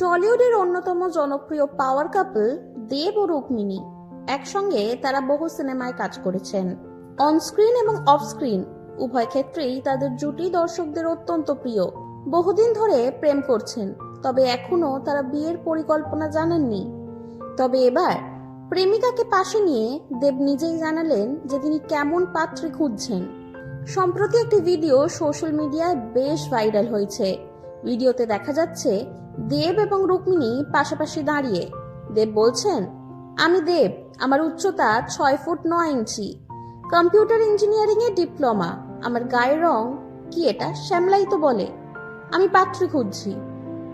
টলিউডের অন্যতম জনপ্রিয় পাওয়ার কাপল দেব ও রুক্মিণী। একসঙ্গে তারা বহু সিনেমায় কাজ করেছেন। অনস্ক্রিন এবং অফ স্ক্রিন উভয় ক্ষেত্রেই তাদের জুটি দর্শকদের অত্যন্ত প্রিয়। বহুদিন ধরে প্রেম করছেন, তবে এখনও তারা বিয়ের পরিকল্পনা জানাননি। তবে এবার প্রেমিকাকে পাশে নিয়ে দেব নিজেই জানালেন যে তিনি কেমন পাত্রী খুঁজছেন। সম্প্রতি একটি ভিডিও সোশ্যাল মিডিয়ায় বেশ ভাইরাল হয়েছে। ভিডিওতে দেখা যাচ্ছে দেব এবং রুক্মিণী পাশাপাশি দাঁড়িয়ে। দেব বলছেন, আমি দেব, আমার উচ্চতা ছয় ফুট নয় ইঞ্চি। কম্পিউটার ইঞ্জিনিয়ারিং এ ডিপ্লোমা, আমার গায়ের রং কি এটা শ্যামলাই তো বলে। আমি পাত্রী খুঁজছি।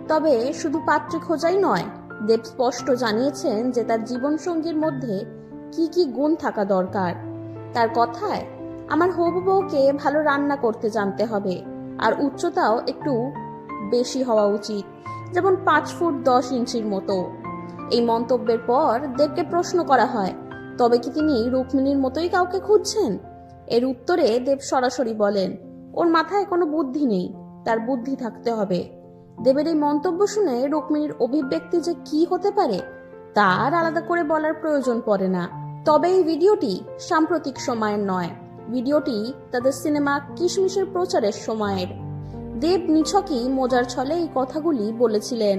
তবে শুধু পাত্রী খোঁজাই নয়, দেব স্পষ্ট জানিয়েছেন যে তার জীবনসঙ্গীর মধ্যে কি কি গুণ থাকা দরকার। তার কথায়, আমার হবু বউকে ভালো রান্না করতে জানতে হবে, আর উচ্চতাও একটু বেশি হওয়া উচিত। যেমন পাঁচ ফুট দশ ইঞ্চির মতো। এই মন্তব্যের পর দেবকে প্রশ্ন করা হয়, তবে কি তিনি রুক্মিণীর মতোই কাউকে খুঁজছেন? এর উত্তরে দেব সরাসরি বলেন, ওর মাথায় কোনো বুদ্ধি নেই, তার বুদ্ধি থাকতে হবে। দেবের এই মন্তব্য শুনে রুক্মিণীর অভিব্যক্তি যে কি হতে পারে, তার আলাদা করে বলার প্রয়োজন পড়ে না। তবে এই ভিডিওটি সাম্প্রতিক সময়ের নয়। ভিডিওটি তাদের সিনেমা কিশমিশের প্রচারের সময়ের। দেব নিছকই মজার ছলে এই কথাগুলি বলেছিলেন।